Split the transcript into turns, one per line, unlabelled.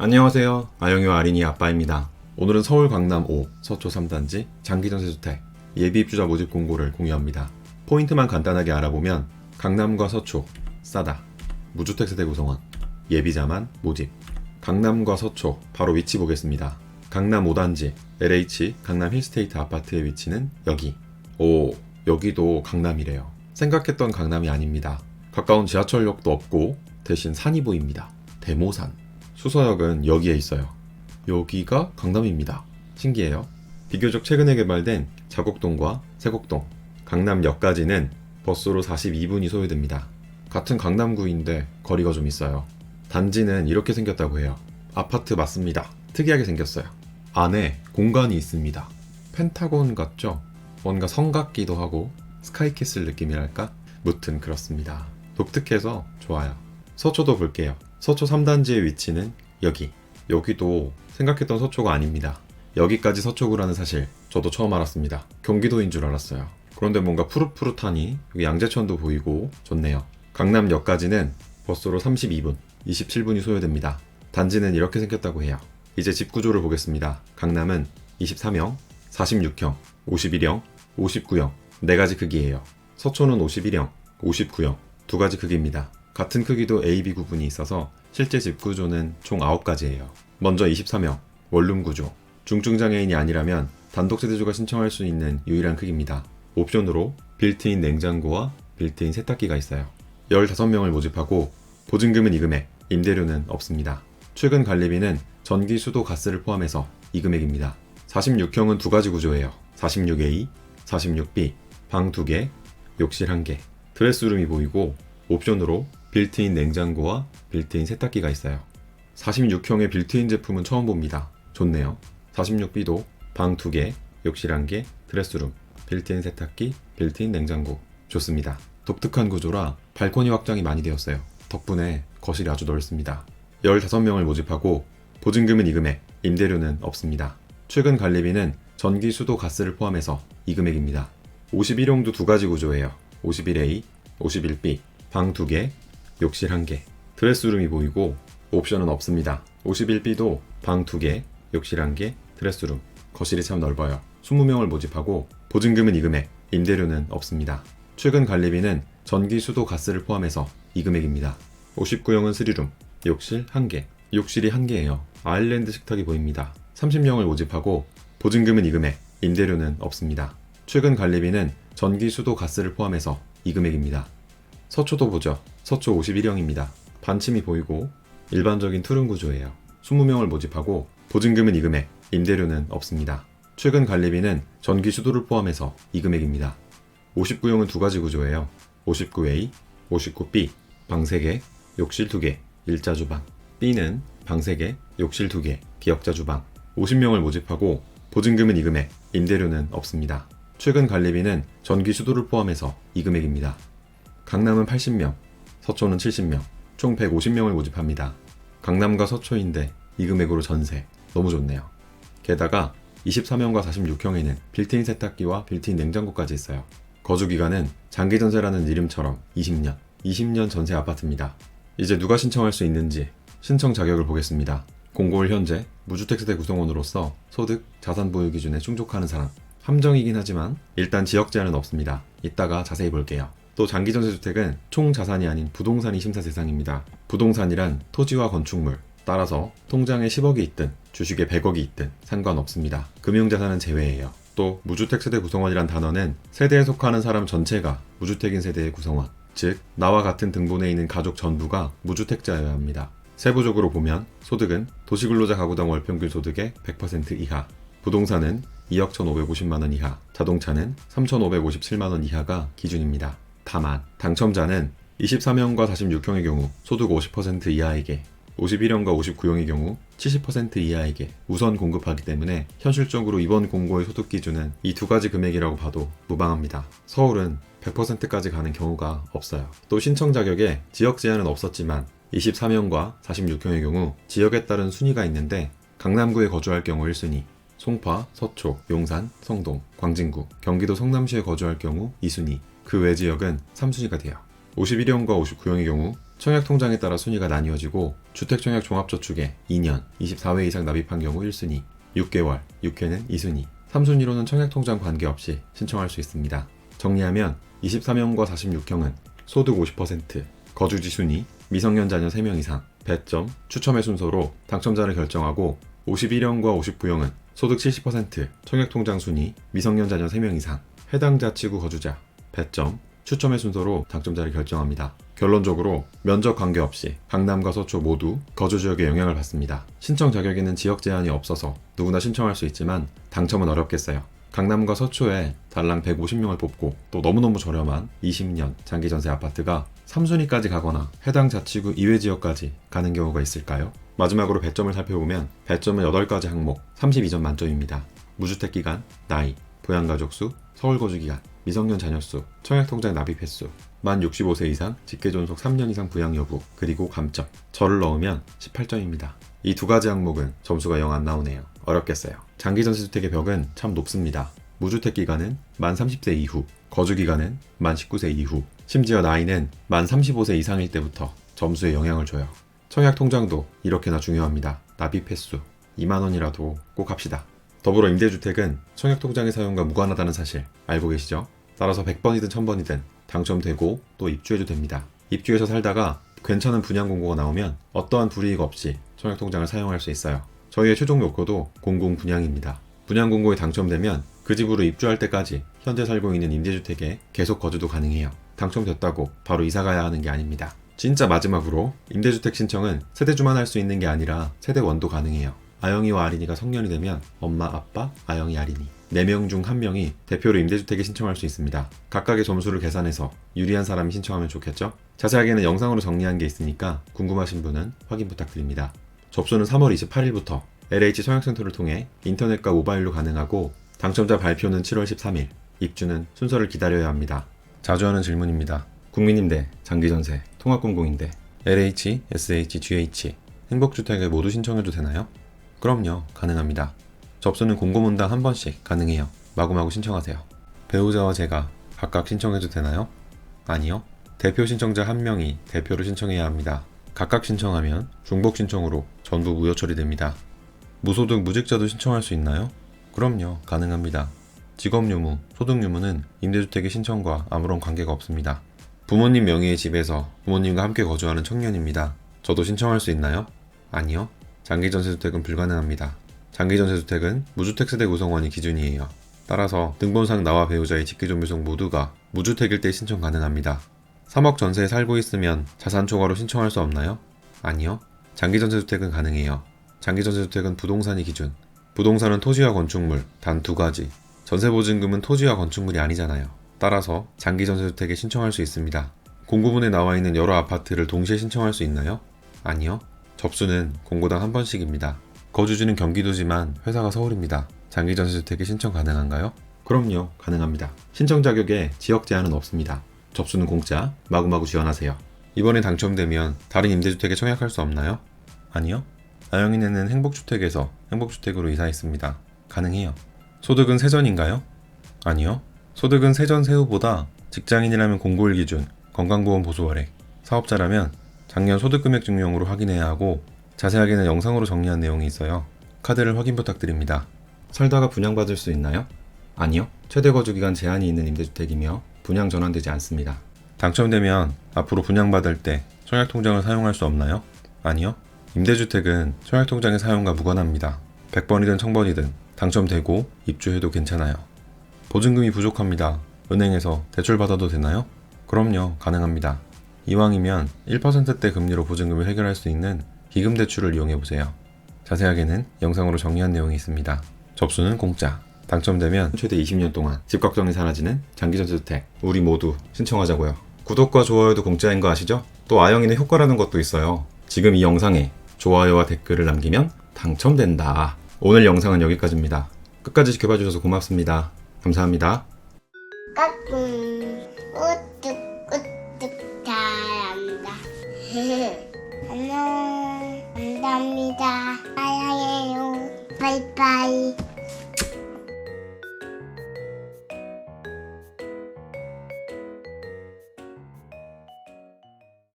안녕하세요. 아영이와 아린이 아빠입니다. 오늘은 서울 강남 5 서초 3단지 장기전세주택 예비 입주자 모집 공고를 공유합니다. 포인트만 간단하게 알아보면 강남과 서초 싸다 무주택 세대 구성원 예비자만 모집 강남과 서초 바로 위치 보겠습니다. 강남 5단지 LH 강남 힐스테이트 아파트의 위치는 여기. 오 여기도 강남이래요. 생각했던 강남이 아닙니다. 가까운 지하철역도 없고 대신 산이 보입니다. 대모산. 수서역은 여기에 있어요. 여기가 강남입니다. 신기해요. 비교적 최근에 개발된 자곡동과 세곡동, 강남역까지는 버스로 42분이 소요됩니다. 같은 강남구인데 거리가 좀 있어요. 단지는 이렇게 생겼다고 해요. 아파트 맞습니다. 특이하게 생겼어요. 안에 공간이 있습니다. 펜타곤 같죠? 뭔가 성 같기도 하고 스카이캐슬 느낌이랄까? 무튼 그렇습니다. 독특해서 좋아요. 서초도 볼게요. 서초 3단지의 위치는 여기. 여기도 생각했던 서초가 아닙니다. 여기까지 서초구라는 사실 저도 처음 알았습니다. 경기도인 줄 알았어요. 그런데 뭔가 푸릇푸릇하니 양재천도 보이고 좋네요. 강남역까지는 버스로 32분, 27분이 소요됩니다. 단지는 이렇게 생겼다고 해요. 이제 집 구조를 보겠습니다. 강남은 23형, 46형, 51형, 59형 네 가지 크기예요. 서초는 51형, 59형 두 가지 크기입니다. 같은 크기도 A, B 구분이 있어서 실제 집 구조는 총 9가지예요. 먼저 23형 원룸 구조. 중증장애인이 아니라면 단독 세대주가 신청할 수 있는 유일한 크기입니다. 옵션으로 빌트인 냉장고와 빌트인 세탁기가 있어요. 15명을 모집하고 보증금은 이 금액, 임대료는 없습니다. 최근 관리비는 전기, 수도, 가스를 포함해서 이 금액입니다. 46형은 두 가지 구조예요. 46A, 46B, 방 2개, 욕실 1개, 드레스룸이 보이고 옵션으로 빌트인 냉장고와 빌트인 세탁기가 있어요. 46형의 빌트인 제품은 처음 봅니다. 좋네요. 46B도 방 2개, 욕실 1개, 드레스룸, 빌트인 세탁기, 빌트인 냉장고. 좋습니다. 독특한 구조라 발코니 확장이 많이 되었어요. 덕분에 거실이 아주 넓습니다. 15명을 모집하고 보증금은 이 금액, 임대료는 없습니다. 최근 관리비는 전기, 수도, 가스를 포함해서 이 금액입니다. 51형도 두 가지 구조예요. 51A, 51B, 방 2개, 욕실 1개, 드레스룸이 보이고 옵션은 없습니다. 51B도 방 2개, 욕실 1개, 드레스룸, 거실이 참 넓어요. 20명을 모집하고 보증금은 이 금액, 임대료는 없습니다. 최근 관리비는 전기, 수도, 가스를 포함해서 이 금액입니다. 59형은 3룸, 욕실 1개, 욕실이 1개예요. 아일랜드 식탁이 보입니다. 30명을 모집하고 보증금은 이 금액, 임대료는 없습니다. 최근 관리비는 전기, 수도, 가스를 포함해서 이 금액입니다. 서초도 보죠. 서초 51형입니다. 반침이 보이고 일반적인 투룸 구조예요. 20명을 모집하고 보증금은 이 금액, 임대료는 없습니다. 최근 관리비는 전기 수도를 포함해서 이 금액입니다. 59형은 두 가지 구조예요. 59A, 59B, 방 3개, 욕실 2개, 일자 주방. B는 방 3개, 욕실 2개, 기역자 주방. 50명을 모집하고 보증금은 이 금액, 임대료는 없습니다. 최근 관리비는 전기 수도를 포함해서 이 금액입니다. 강남은 80명, 서초는 70명, 총 150명을 모집합니다. 강남과 서초인데 이 금액으로 전세. 너무 좋네요. 게다가 23형과 46형에는 빌트인 세탁기와 빌트인 냉장고까지 있어요. 거주 기간은 장기 전세라는 이름처럼 20년, 20년 전세 아파트입니다. 이제 누가 신청할 수 있는지 신청 자격을 보겠습니다. 공고일 현재 무주택 세대 구성원으로서 소득, 자산 보유 기준에 충족하는 사람 함정이긴 하지만 일단 지역 제한은 없습니다. 이따가 자세히 볼게요. 또 장기 전세 주택은 총 자산이 아닌 부동산이 심사 대상입니다. 부동산이란 토지와 건축물, 따라서 통장에 10억이 있든 주식에 100억이 있든 상관없습니다. 금융자산은 제외예요. 또 무주택 세대 구성원이란 단어는 세대에 속하는 사람 전체가 무주택인 세대의 구성원, 즉 나와 같은 등본에 있는 가족 전부가 무주택자여야 합니다. 세부적으로 보면 소득은 도시근로자 가구당 월평균 소득의 100% 이하, 부동산은 2억 1,550만 원 이하, 자동차는 3,557만 원 이하가 기준입니다. 다만 당첨자는 23형과 46형의 경우 소득 50% 이하에게 51형과 59형의 경우 70% 이하에게 우선 공급하기 때문에 현실적으로 이번 공고의 소득 기준은 이 두 가지 금액이라고 봐도 무방합니다. 서울은 100%까지 가는 경우가 없어요. 또 신청 자격에 지역 제한은 없었지만 23형과 46형의 경우 지역에 따른 순위가 있는데 강남구에 거주할 경우 1순위, 송파, 서초, 용산, 성동, 광진구, 경기도 성남시에 거주할 경우 2순위, 그 외 지역은 3순위가 돼요. 51형과 59형의 경우 청약 통장에 따라 순위가 나뉘어지고 주택청약 종합저축에 2년, 24회 이상 납입한 경우 1순위, 6개월, 6회는 2순위, 3순위로는 청약 통장 관계없이 신청할 수 있습니다. 정리하면 23형과 46형은 소득 50%, 거주지 순위, 미성년 자녀 3명 이상, 배점, 추첨의 순서로 당첨자를 결정하고 51형과 59형은 소득 70%, 청약통장 순위, 미성년 자녀 3명 이상, 해당 자치구 거주자, 배점, 추첨의 순서로 당첨자를 결정합니다. 결론적으로 면적 관계없이 강남과 서초 모두 거주 지역에 영향을 받습니다. 신청 자격에는 지역 제한이 없어서 누구나 신청할 수 있지만 당첨은 어렵겠어요. 강남과 서초에 달랑 150명을 뽑고 또 너무너무 저렴한 20년 장기 전세 아파트가 3순위까지 가거나 해당 자치구 이외 지역까지 가는 경우가 있을까요? 마지막으로 배점을 살펴보면 배점은 8가지 항목 32점 만점입니다. 무주택 기간, 나이, 부양가족 수, 서울 거주 기간, 미성년 자녀 수, 청약통장 납입 횟수, 만 65세 이상, 직계 존속 3년 이상 부양 여부, 그리고 감점. 저를 넣으면 18점입니다. 이 두 가지 항목은 점수가 영 안 나오네요. 어렵겠어요. 장기 전세주택의 벽은 참 높습니다. 무주택 기간은 만 30세 이후, 거주 기간은 만 19세 이후, 심지어 나이는 만 35세 이상일 때부터 점수에 영향을 줘요. 청약 통장도 이렇게나 중요합니다. 납입 횟수 2만 원이라도 꼭 합시다. 더불어 임대주택은 청약 통장의 사용과 무관하다는 사실 알고 계시죠? 따라서 100번이든 1000번이든 당첨되고 또 입주해도 됩니다. 입주해서 살다가 괜찮은 분양 공고가 나오면 어떠한 불이익 없이 청약통장을 사용할 수 있어요. 저희의 최종 목표도 공공 분양입니다. 분양 공고에 당첨되면 그 집으로 입주할 때까지 현재 살고 있는 임대주택에 계속 거주도 가능해요. 당첨됐다고 바로 이사 가야 하는 게 아닙니다. 진짜 마지막으로 임대주택 신청은 세대주만 할 수 있는 게 아니라 세대원도 가능해요. 아영이와 아린이가 성년이 되면 엄마, 아빠, 아영이, 아린이 4명 중 1명이 대표로 임대주택에 신청할 수 있습니다. 각각의 점수를 계산해서 유리한 사람이 신청하면 좋겠죠? 자세하게는 영상으로 정리한 게 있으니까 궁금하신 분은 확인 부탁드립니다. 접수는 3월 28일부터 LH 청약센터를 통해 인터넷과 모바일로 가능하고 당첨자 발표는 7월 13일, 입주는 순서를 기다려야 합니다. 자주 하는 질문입니다. 국민임대, 장기전세, 통합공공임대, LH, SH, GH, 행복주택에 모두 신청해도 되나요? 그럼요, 가능합니다. 접수는 공고문당 한 번씩 가능해요. 마구마구 신청하세요. 배우자와 제가 각각 신청해도 되나요? 아니요. 대표 신청자 한 명이 대표로 신청해야 합니다. 각각 신청하면 중복 신청으로 전부 무효 처리됩니다. 무소득 무직자도 신청할 수 있나요? 그럼요, 가능합니다. 직업 유무, 소득 유무는 임대주택의 신청과 아무런 관계가 없습니다. 부모님 명의의 집에서 부모님과 함께 거주하는 청년입니다. 저도 신청할 수 있나요? 아니요. 장기 전세주택은 불가능합니다. 장기 전세주택은 무주택 세대 구성원이 기준이에요. 따라서 등본상 나와 배우자의 직계존비속 모두가 무주택일 때 신청 가능합니다. 3억 전세에 살고 있으면 자산 초과로 신청할 수 없나요? 아니요. 장기 전세주택은 가능해요. 장기 전세주택은 부동산이 기준. 부동산은 토지와 건축물 단 두 가지. 전세보증금은 토지와 건축물이 아니잖아요. 따라서 장기 전세주택에 신청할 수 있습니다. 공고문에 나와 있는 여러 아파트를 동시에 신청할 수 있나요? 아니요. 접수는 공고당 한 번씩입니다. 거주지는 경기도지만 회사가 서울입니다. 장기 전세주택에 신청 가능한가요? 그럼요, 가능합니다. 신청 자격에 지역 제한은 없습니다. 접수는 공짜, 마구마구 지원하세요. 이번에 당첨되면 다른 임대주택에 청약할 수 없나요? 아니요. 아영이네는 행복주택에서 행복주택으로 이사했습니다. 가능해요. 소득은 세전인가요? 아니요. 소득은 세전 세후보다 직장인이라면 공고일 기준 건강보험 보수 월액, 사업자라면 작년 소득금액 증명으로 확인해야 하고 자세하게는 영상으로 정리한 내용이 있어요. 카드를 확인 부탁드립니다. 살다가 분양받을 수 있나요? 아니요. 최대 거주 기간 제한이 있는 임대주택이며 분양 전환되지 않습니다. 당첨되면 앞으로 분양받을 때 청약통장을 사용할 수 없나요? 아니요. 임대주택은 청약통장의 사용과 무관합니다. 100번이든 1000번이든 당첨되고 입주해도 괜찮아요. 보증금이 부족합니다. 은행에서 대출 받아도 되나요? 그럼요, 가능합니다. 이왕이면 1%대 금리로 보증금을 해결할 수 있는 기금 대출을 이용해 보세요. 자세하게는 영상으로 정리한 내용이 있습니다. 접수는 공짜. 당첨되면 최대 20년 동안 집 걱정이 사라지는 장기전세주택. 우리 모두 신청하자고요. 구독과 좋아요도 공짜인 거 아시죠? 또 아영이는 효과라는 것도 있어요. 지금 이 영상에 좋아요와 댓글을 남기면 당첨된다. 오늘 영상은 여기까지입니다. 끝까지 지켜봐 주셔서 고맙습니다. 감사합니다.
까꿍